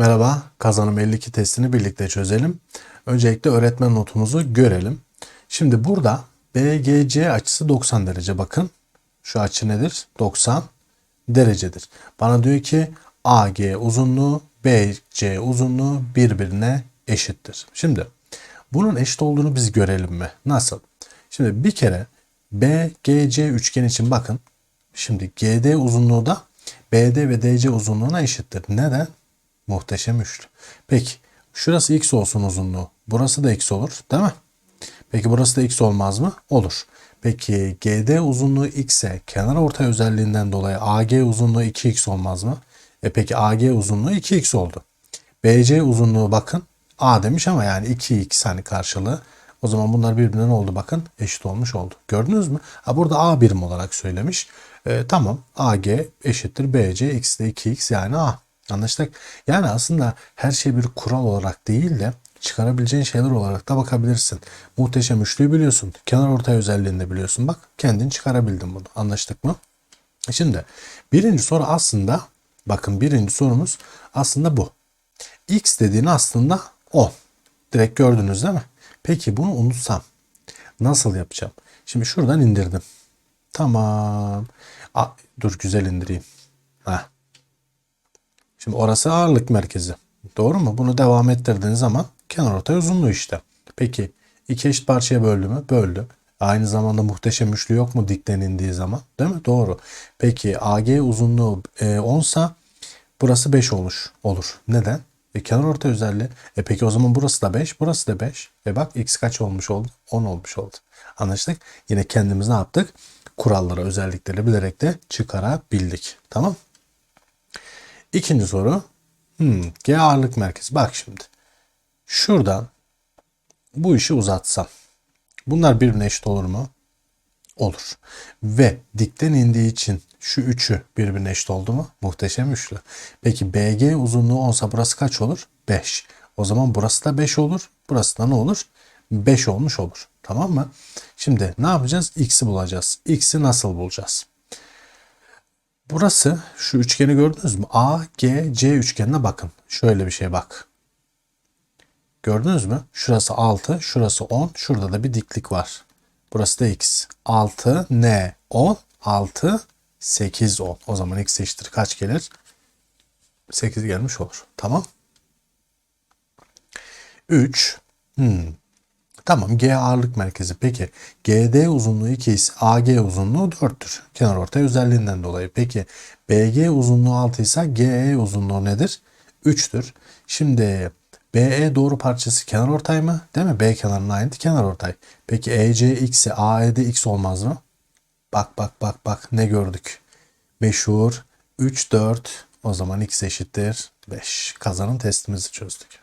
Merhaba, kazanım 52 testini birlikte çözelim. Öncelikle öğretmen notumuzu görelim. Şimdi burada BGC açısı 90 derece bakın. Şu açı nedir? 90 derecedir. Bana diyor ki AG uzunluğu BC uzunluğu birbirine eşittir. Şimdi bunun eşit olduğunu biz görelim mi? Nasıl? Şimdi bir kere BGC üçgen için bakın. Şimdi GD uzunluğu da BD ve DC uzunluğuna eşittir. Neden? Muhteşem üçlü. Peki şurası x olsun uzunluğu. Burası da x olur değil mi? Peki burası da x olmaz mı? Olur. Peki GD uzunluğu x ise kenar ortay özelliğinden dolayı AG uzunluğu 2x olmaz mı? E peki AG uzunluğu 2x oldu. BC uzunluğu bakın A demiş ama yani 2x hani karşılığı. O zaman bunlar birbirine ne oldu bakın eşit olmuş oldu. Gördünüz mü? Ha burada A birim olarak söylemiş. E, tamam AG eşittir BC x de 2x yani A. Anlaştık. Yani aslında her şey bir kural olarak değil de çıkarabileceğin şeyler olarak da bakabilirsin. Muhteşem üçlüyü biliyorsun. Kenar ortay özelliğini biliyorsun. Bak kendin çıkarabildin bunu. Anlaştık mı? Şimdi birinci soru aslında bakın birinci sorumuz aslında bu. X dediğin aslında 10. Direkt gördünüz değil mi? Peki bunu unutsam nasıl yapacağım? Şimdi şuradan indirdim. Tamam. A, dur güzel indireyim. Heh. Şimdi orası ağırlık merkezi. Doğru mu? Bunu devam ettirdiğin zaman kenar ortay uzunluğu işte. Peki iki eşit parçaya böldü mü? Böldü. Aynı zamanda muhteşem üçlü yok mu dikten indiği zaman? Değil mi? Doğru. Peki AG uzunluğu e, 10 sa burası 5 olur. Olur. Neden? E, kenar ortay özelliği. E peki o zaman burası da 5, burası da 5. E bak x kaç olmuş oldu? 10 olmuş oldu. Anlaştık? Yine kendimiz ne yaptık? Kuralları, özellikleri bilerek de çıkarabildik. Tamam? İkinci soru. Hmm, G ağırlık merkezi. Bak şimdi. Şuradan bu işi uzatsam. Bunlar birbirine eşit olur mu? Olur. Ve dikten indiği için şu üçü birbirine eşit oldu mu? Muhteşem üçlü. Peki BG uzunluğu olsa burası kaç olur? 5. O zaman burası da 5 olur. Burası da ne olur? 5 olmuş olur. Tamam mı? Şimdi ne yapacağız? X'i bulacağız. X'i nasıl bulacağız? Burası şu üçgeni gördünüz mü? A, G, C üçgenine bakın. Şöyle bir şey bak. Gördünüz mü? Şurası 6, şurası 10, şurada da bir diklik var. Burası da x. 6, n, 10, 6, 8, 10. O zaman x eşittir kaç gelir? 8 gelmiş olur. Tamam. 3. Hmm. Tamam G ağırlık merkezi. Peki GD uzunluğu 2 ise AG uzunluğu 4'tür. Kenar ortay özelliğinden dolayı. Peki BG uzunluğu 6 ise GE uzunluğu nedir? 3'tür. Şimdi BE doğru parçası kenar ortay mı? Değil mi? B kenarına ait kenar ortay. Peki EC x ise AED x olmaz mı? Bak bak bak bak ne gördük? Meşhur 3 4 o zaman x eşittir 5. Kazanın testimizi çözdük.